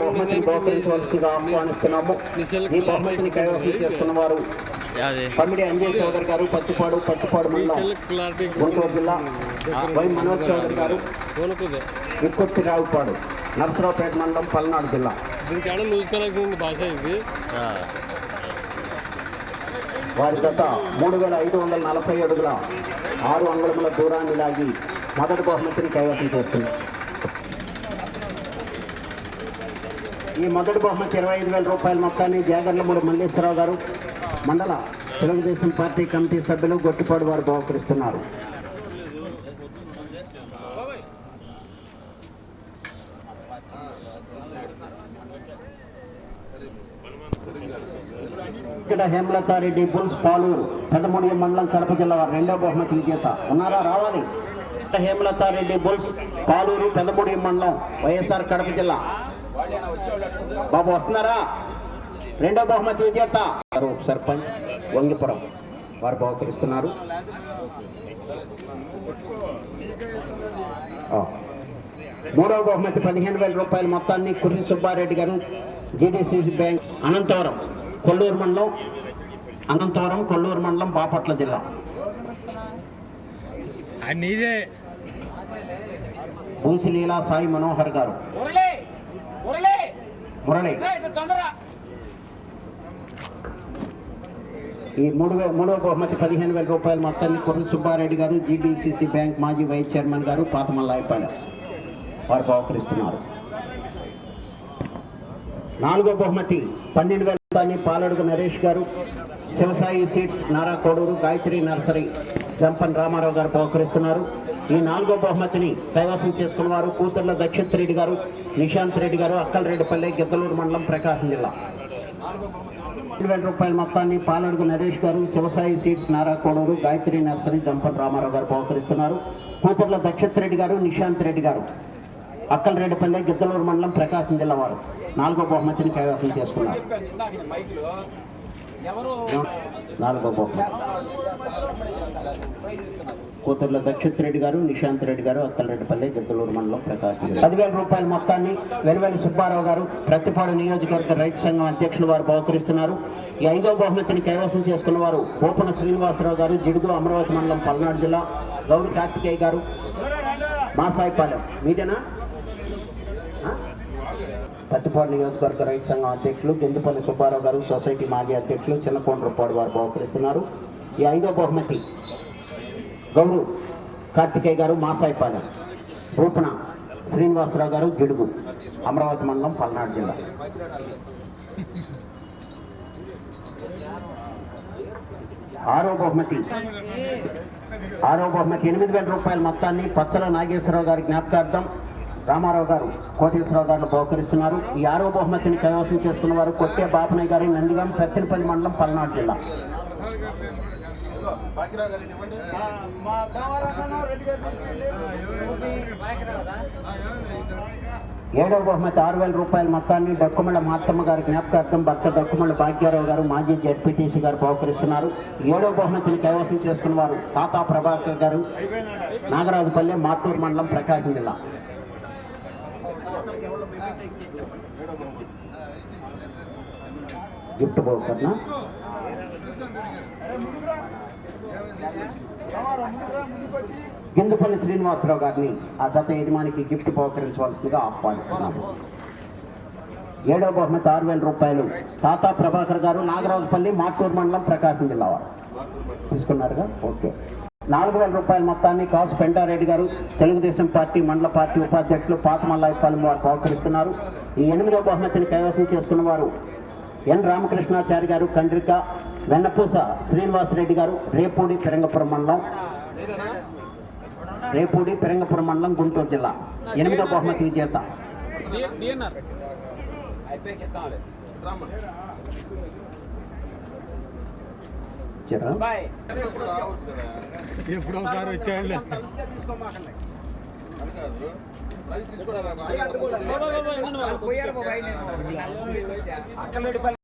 బహుమతిని బహుకరించవలసిందిగా ఆహ్వానిస్తున్నాము. ఈ బహుమతిని కైవసం చేసుకున్న వారు యాది. పమ్మిడి అంజయ్ చౌదరి గారు పత్తిపాడు పత్తిపాడు మండలం క్లారిటీ గుంటూరు జిల్లా వై మనోజ్ చౌదరి గారు. రావుపాడు నరసరావుపేట మండలం పల్నాడు జిల్లా. వారి గత మూడు వేల ఐదు వందల నలభై అడుగుల ఆరు అంగుళముల దూరాన్ని లాగి మొదటి బహుమతిని కైవసం చేస్తుంది ఈ మొదటి బహుమతి ఇరవై ఐదు వేల రూపాయల మొత్తాన్ని జాగర్లమూడి మల్లేశ్వరరావు గారు మండల తెలుగుదేశం పార్టీ కమిటీ సభ్యులు గొట్టిపాడు వారు బహుకరిస్తున్నారు. ఇక్కడ హేమలతారెడ్డి బుల్స్ పాలూరు పెద్దమూడి మండలం కడప జిల్లా వారు రెండో బహుమతి విజేత. ఉన్నారా? రావాలి. ఇక్కడ హేమలతారెడ్డి బుల్స్ పాలూరు పెద్దమూడి మండలం వైఎస్ఆర్ కడప జిల్లా. బాబు వస్తున్నారా? రెండో బహుమతి విజేత. సర్పంచ్ వంగిపురం. వారు బహుకరిస్తున్నారు. మూడవ బహుమతి పదిహేను వేల రూపాయల మొత్తాన్ని కుర్రి సుబ్బారెడ్డి గారు జీడీసీసీ బ్యాంక్ అనంతవరం కొల్లూరు మండలం అనంతవరం కొల్లూరు మండలం బాపట్ల జిల్లా. భూసిలీలా సాయి మనోహర్ గారు. మురళి. ఈ మూడు మూడవ బహుమతి పదిహేను వేల రూపాయల మొత్తాన్ని కుర్రి సుబ్బారెడ్డి గారు జీడీసీసీ బ్యాంక్ మాజీ వైస్ చైర్మన్ గారు పాతమల్లాయపాలెం వారు బహుకరిస్తున్నారు. నాలుగో బహుమతి పన్నెండు వేల మొత్తాన్ని పాలడుగు నరేష్ గారు శివసాయి సీడ్స్ నారా కోడూరు గాయత్రి నర్సరీ జంపన్ రామారావు గారు బహుకరిస్తున్నారు. ఈ నాలుగో బహుమతిని కైవసం చేసుకున్న వారు కూతుర్ల దక్షిత్ రెడ్డి గారు నిశాంత్ రెడ్డి గారు అక్కలరెడ్డిపల్లి గిద్దలూరు మండలం ప్రకాశం జిల్లా. వేల రూపాయల మొత్తాన్ని పాలడుగు నరేష్ గారు శివసాయి సీడ్స్ నారా కోడూరు గాయత్రి నర్సరీ జంపన్ రామారావు గారు బహుకరిస్తున్నారు. కూతుర్ల దక్షిత్ రెడ్డి గారు నిశాంత్ రెడ్డి గారు అక్కలరెడ్డిపల్లి గిద్దలూరు మండలం ప్రకాశం జిల్లా వారు. నాలుగో బహుమతిని కైవసం చేసుకున్నారు. నాలుగో బహుమతి కూతుర్ల దక్షిత్ రెడ్డి గారు నిశాంత్ రెడ్డి గారు అక్కలరెడ్డిపల్లి జగ్గలూరు మండలం ప్రకాశం పదివేల రూపాయల మొత్తాన్ని వెలువెల్లి సుబ్బారావు గారు ప్రతిపాడు నియోజకవర్గ రైతు సంఘం అధ్యక్షులు వారు బహుకరిస్తున్నారు. ఈ ఐదో బహుమతిని కైవసం చేసుకున్న వారు ఓపన శ్రీనివాసరావు గారు జిడుగు అమరావతి మండలం పల్నాడు జిల్లా గౌరి కార్తికేయ గారు మాసాయిపాలెం. మీదేనా? పత్తిపాడు నియోజకవర్గ రైతు సంఘం అధ్యక్షులు గెందుపల్లి సుబ్బారావు గారు సొసైటీ మాజీ అధ్యక్షులు చిన్నకోండ్రపాడు వారు బహుకరిస్తున్నారు. ఈ ఐదో బహుమతి గౌరు కార్తికేయ గారు మాసాయిపాలెం రూపణ శ్రీనివాసరావు గారు గిడుగు అమరావతి మండలం పల్నాడు జిల్లా. ఆరో బహుమతి ఆరో బహుమతి ఎనిమిది వేల రూపాయల మొత్తాన్ని పచ్చల నాగేశ్వరరావు గారి జ్ఞాపకార్థం రామారావు గారు కోటేశ్వరరావు గారు బహుకరిస్తున్నారు. ఈ ఆరో బహుమతిని కైవసం చేసుకున్న వారు కొట్టే బాపనయ్య గారి నందిగాం సత్యనపల్లి మండలం పల్నాడు జిల్లా. ఏడవ బహుమతి ఆరు వేల రూపాయల మొత్తాన్ని దక్కుమళ్ళ మాతమ్మ గారి జ్ఞాపకార్థం భర్త దక్కుమళ్ళ భాగ్యారావు గారు మాజీ జడ్పీటీసీ గారు బహుకరిస్తున్నారు. ఏడవ బహుమతిని కైవసం చేసుకున్న వారు తాతా ప్రభాకర్ గారు నాగరాజుపల్లె మాటూరు మండలం ప్రకాశం జిల్లా. గిఫ్ట్ బహుకరణ గింజపల్లి శ్రీనివాసరావు గారిని ఆ జత యజమానికి గిఫ్ట్ బహుకరించవలసిందిగా ఆహ్వానిస్తున్నాము. ఏడవ బహుమతి ఆరు వేల రూపాయలు. తాతా ప్రభాకర్ గారు నాగరాజుపల్లి మాటూరు మండలం ప్రకాశం జిల్లా వారు. తీసుకున్నారుగా? ఓకే. నాలుగు వేల రూపాయల మొత్తాన్ని కాసు పెంటారెడ్డి గారు తెలుగుదేశం పార్టీ మండల పార్టీ ఉపాధ్యక్షులు పాతమల్లాయపాలెం వారు బహుకరిస్తున్నారు ఈ ఎనిమిదవ బహుమతిని కైవసం చేసుకున్న వారు ఎన్. రామకృష్ణాచారి గారు కండ్రిక వెన్నపూస శ్రీనివాసరెడ్డి గారు రేపూడి పెరంగపురం మండలం రేపూడి పెరంగపురం మండలం గుంటూరు జిల్లా. ఎనిమిదవ బహుమతి విజేత. అయిపోయి బాయ్ ఎప్పుడు బాబాయ్ నేను అక్కలేడిపల్లి